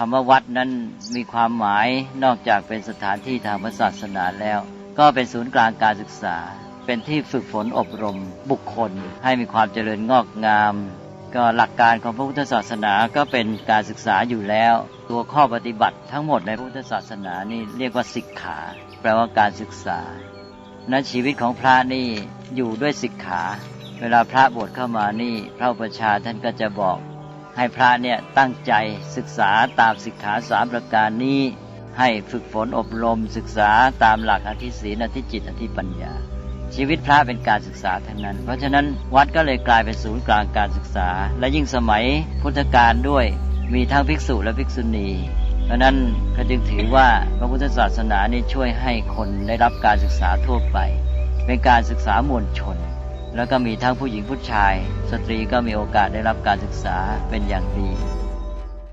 คำว่าวัดนั้นมีความหมายนอกจากเป็นสถานที่ทางพระศาสนาแล้ว ก็เป็นศูนย์กลางการศึกษา เป็นที่ฝึกฝนอบรมบุคคล ให้มีความเจริญงอกงาม ก็หลักการของพระพุทธศาสนาก็เป็นการศึกษาอยู่แล้ว ตัวข้อปฏิบัติทั้งหมดในพระพุทธศาสนานี่เรียกว่าสิกขา แปลว่าการศึกษานั้นชีวิตของพระนี่อยู่ด้วยสิกขา เวลาพระบวชเข้ามานี่พระอุปชาท่านก็จะบอก ให้พระเนี่ยตั้งใจศึกษาตามสิกขาสามประการนี้ ให้ฝึกฝนอบรมศึกษาตามหลักอธิศีลอธิจิตอธิปัญญา ชีวิตพระเป็นการศึกษาทั้งนั้น เพราะฉะนั้นวัดก็เลยกลายเป็นศูนย์กลางการศึกษา และยิ่งสมัยพุทธกาลด้วยมีทั้งภิกษุและภิกษุณีเพราะนั้นก็จึงถือว่าพระพุทธศาสนานี่ช่วยให้คนได้รับการศึกษาทั่วไป เป็นการศึกษามวลชน แล้วก็มีทั้งผู้หญิงผู้ชาย สตรีก็มีโอกาสได้รับการศึกษาเป็นอย่างดี